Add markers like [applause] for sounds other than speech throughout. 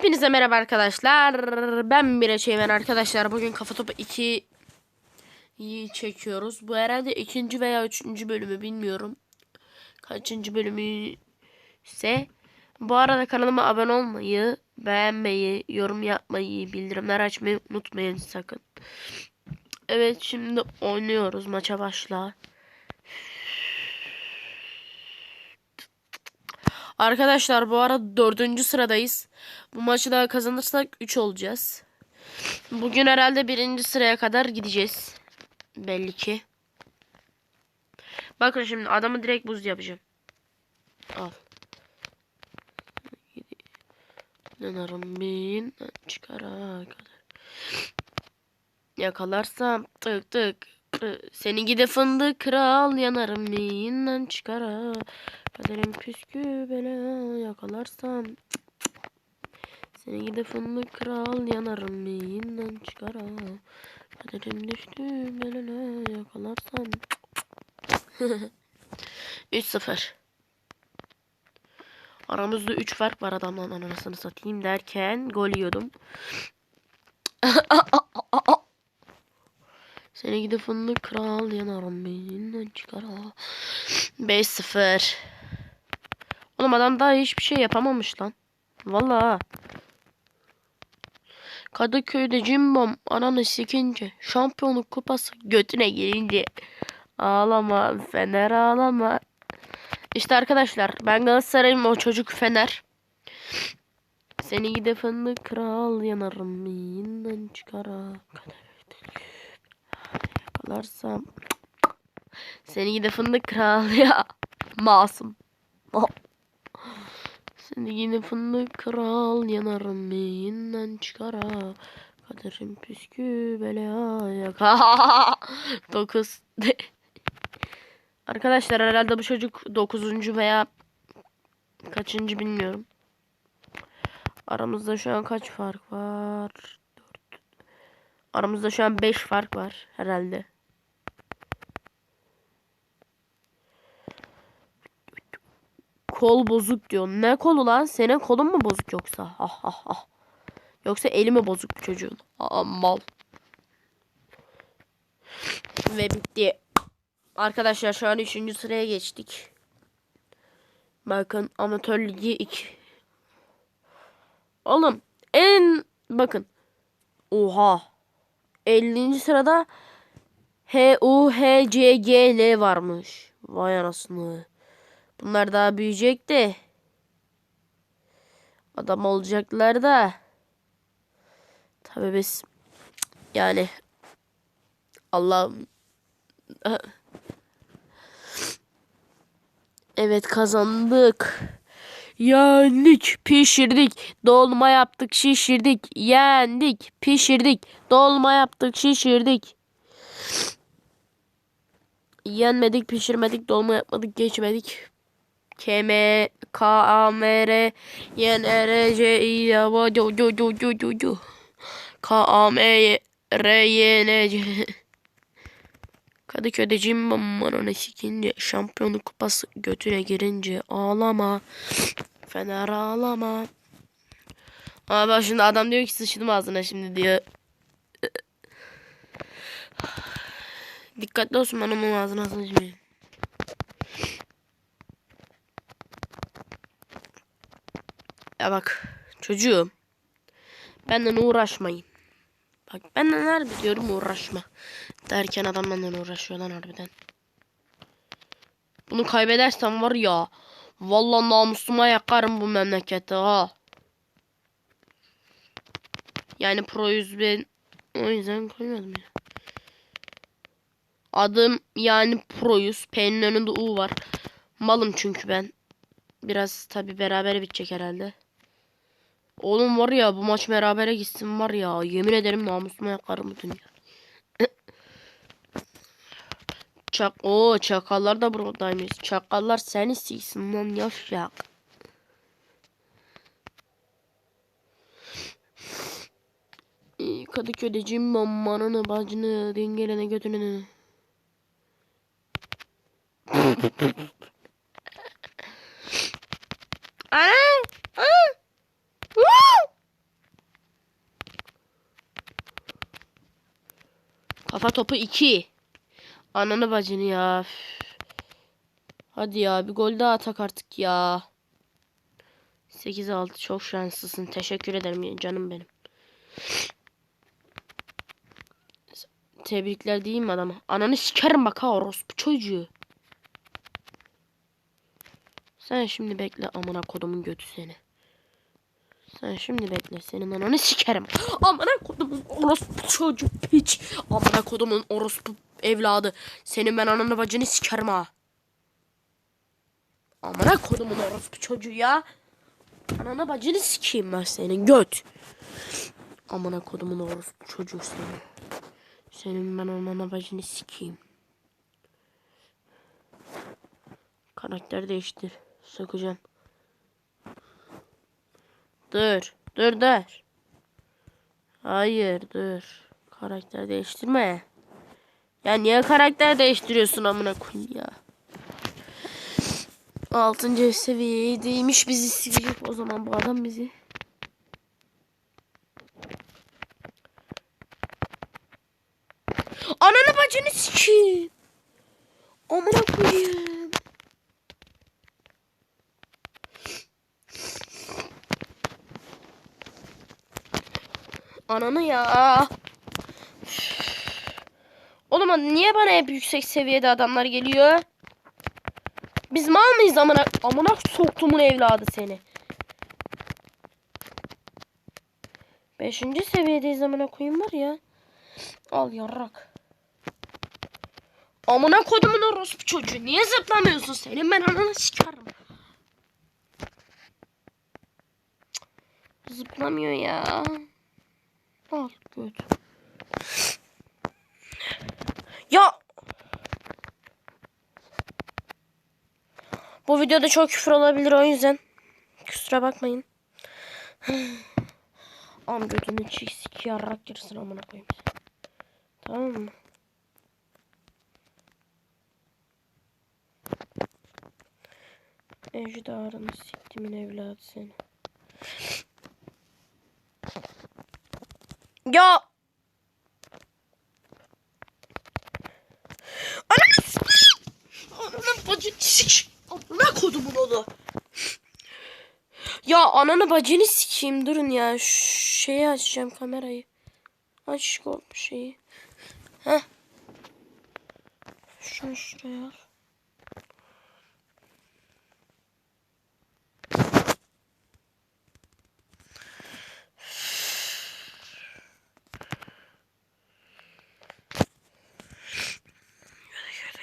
Hepinize merhaba arkadaşlar. Ben bir Şeymen arkadaşlar. Bugün Kafa Topu 2'yi çekiyoruz. Bu herhalde ikinci veya üçüncü bölümü bilmiyorum. Kaçıncı bölümü ise. Bu arada kanalıma abone olmayı, beğenmeyi, yorum yapmayı, bildirimler açmayı unutmayın sakın. Evet şimdi oynuyoruz. Maça başla. Arkadaşlar bu arada dördüncü sıradayız. Bu maçı da kazanırsak 3 olacağız. Bugün herhalde birinci sıraya kadar gideceğiz. Belli ki. Bakın şimdi adamı direkt buz yapacağım. Al. Yanarım bin çıkara kadar. Yakalarsam tık tık. Seni gide fındık kral yanarım miyinden çıkara. Kaderim püskü bela yakalarsam. Seni gide fındık kral yanarım miyinden çıkara. Kaderim düştü belala yakalarsam. [laughs] 3-0. Aramızda 3 fark var adamla anasını satayım derken gol yiyordum. [laughs] Seni gidip fındık kral yanarım beyninden çıkar ha. 5-0. Oğlum adam daha hiçbir şey yapamamış lan. Vallahi. Kadıköy'de cimbom ananı sikince şampiyonluk kupası götüne girince ağlama Fener ağlama. İşte arkadaşlar ben Galatasaray'ım o çocuk Fener. Seni gide fındık kral yanarım yiyinden çıkar ha. Yakalarsam seni gide fındık kral ya. Masum. Oh. Seni yine fındık kral yanarım beyinden çıkar ha. Kaderim püskü bela yak. 9 Arkadaşlar herhalde bu çocuk 9. veya kaçıncı bilmiyorum. Aramızda şu an kaç fark var? 4. Aramızda şu an 5 fark var herhalde. Kol bozuk diyor. Ne kolu lan? Senin kolun mu bozuk yoksa? Ha ha ha. Yoksa eli mi bozuk çocuğun? Aa, mal. Ve bitti. Arkadaşlar şu an 3. sıraya geçtik. Bakın amatör ligi 2. Oğlum en bakın. Oha. 50. sırada H U H C G L varmış. Vay anasını. Bunlar daha büyüyecek de. Adam olacaklar da. Tabii biz yani Allah'ım Evet kazandık. Yendik, pişirdik, dolma yaptık, şişirdik, yendik, pişirdik, dolma yaptık, şişirdik. Yenmedik, pişirmedik, dolma yapmadık, geçmedik. K M K A M R Y N R C I Y A C C C C C C K A M R Y N C Kadıköy'de Cimbom'un sikince şampiyonluk kupası götüne girince ağlama. Fener ağlama. Ama bak şimdi adam diyor ki sıçtım ağzına şimdi diyor. Dikkatli olsun ben onun ağzına sıçmayayım. Ya bak çocuğum. Benden uğraşmayın. Bak benden harbi diyorum uğraşma. Derken adam benden uğraşıyor lan harbiden. Bunu kaybedersem var ya. Vallahi namusuma yakarım bu memleketi ha. Yani Pro 100 ben o yüzden koymadım ya. Adım yani Pro 100. P'nin önünde U var. Malım çünkü ben. Biraz tabi beraber bitecek herhalde. Oğlum var ya bu maç berabere gitsin var ya. Yemin ederim namusuma yakarım bu dünya. [coughs] Çak o çakallar da buradaymış. Çakallar seni siksin lan yavşak. Kadıköy'de cimbom manını bacını dengelene götünü. [laughs] Kafa topu 2. Ananı bacını ya. Hadi ya bir gol daha atak artık ya. 8-6 çok şanslısın. Teşekkür ederim canım benim. Tebrikler diyeyim mi adama? Ananı sikerim bak ha orospu çocuğu. Sen şimdi bekle amına kodumun götü seni. Sen şimdi bekle senin ananı sikerim. [gasps] Amına kodumun orospu çocuğu piç. Amına kodumun orospu evladı. Senin ben ananı bacını sikerim ha. Amına kodumun orospu çocuğu ya. Ananı bacını sikeyim ben senin göt. Amına kodumun orospu çocuğu senin. Senin ben ananı bacını sikeyim. Karakter değiştir. Sokacağım. Dur. Dur dur. Hayır dur. Karakter değiştirme. Ya niye karakter değiştiriyorsun amına koyayım ya. Altıncı seviyedeymiş bizi silecek o zaman bu adam bizi. Ananı bacını sikeyim. Amına koyayım. Ananı ya. Oğlum niye bana hep yüksek seviyede adamlar geliyor? Biz mal mıyız amına? Amına soktumun evladı seni. Beşinci seviyedeyiz amına koyayım var ya. Al yarrak. Amına kodumun orospu çocuğu. Niye zıplamıyorsun senin? Ben ananı. Cık. Zıplamıyor ya. Al göt. Ya. Bu videoda çok küfür olabilir o yüzden. Kusura bakmayın. [sighs] Am götünü çiğ siki yarrak girsin amına koyayım. Tamam mı? Ejderhanı siktimin evladı seni. Ya. Sikeyim. Ananı bacını sik. Amına kodumun onu. Ya ananı bacını sikeyim durun ya. Şu şeyi açacağım kamerayı. Aç o şeyi. Heh. Şunu şuraya al.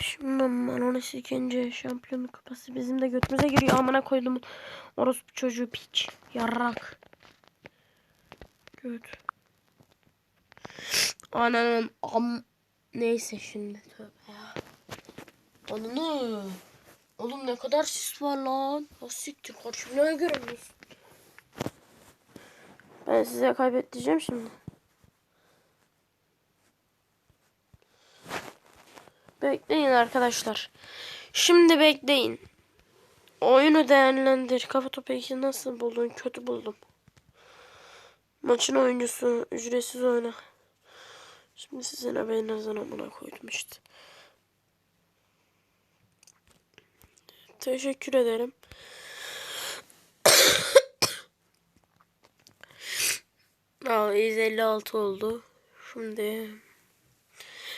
Şimdi Manona sikince şampiyonluk kupası bizim de götümüze giriyor. Amına koydum orospu çocuğu piç. Yarrak. Göt. Ananın am... Neyse şimdi tövbe ya. Ananı. Oğlum ne kadar sis var lan. Siktir. Kaç binaya göremiyorsun. Ben size kaybedeceğim şimdi. Bekleyin arkadaşlar. Şimdi bekleyin. Oyunu değerlendir. Kafa topu 2 nasıl buldun? Kötü buldum. Maçın oyuncusu ücretsiz oyna. Şimdi sizin haberinizden amına koydum işte. Teşekkür ederim. [coughs] Aa, 156 oldu. Şimdi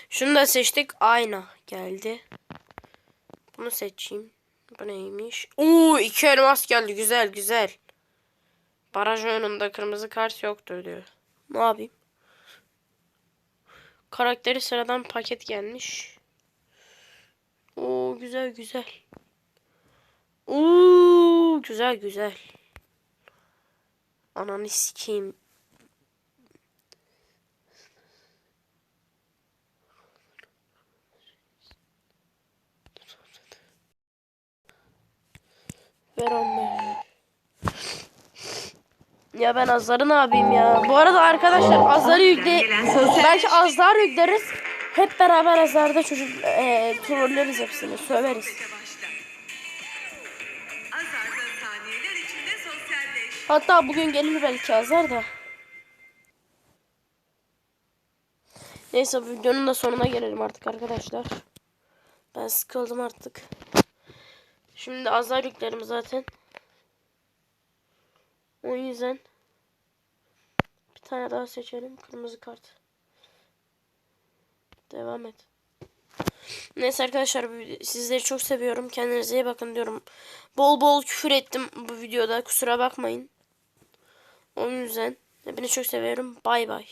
şunu da seçtik. Ayna geldi. Bunu seçeyim. Bu neymiş? Oo iki elmas geldi. Güzel güzel. Baraj oyununda kırmızı kart yoktur diyor. Ne yapayım? Karakteri sıradan paket gelmiş. Oo güzel güzel. Oo güzel güzel. Ananı sikeyim. Ver 15. Ya ben Azlar'ı ne yapayım ya? Bu arada arkadaşlar Azlar'ı yükle... Belki Azlar yükleriz. Hep beraber Azlar'da çocuk e, trolleriz hepsini. Söveriz. Azarda. Hatta bugün gelir belki Azar da. Neyse videonun da sonuna gelelim artık arkadaşlar. Ben sıkıldım artık. Şimdi az daha yüklerim zaten. O yüzden bir tane daha seçelim. Kırmızı kart. Devam et. Neyse arkadaşlar sizleri çok seviyorum. Kendinize iyi bakın diyorum. Bol bol küfür ettim bu videoda. Kusura bakmayın. O yüzden hepinizi çok seviyorum. Bay bay.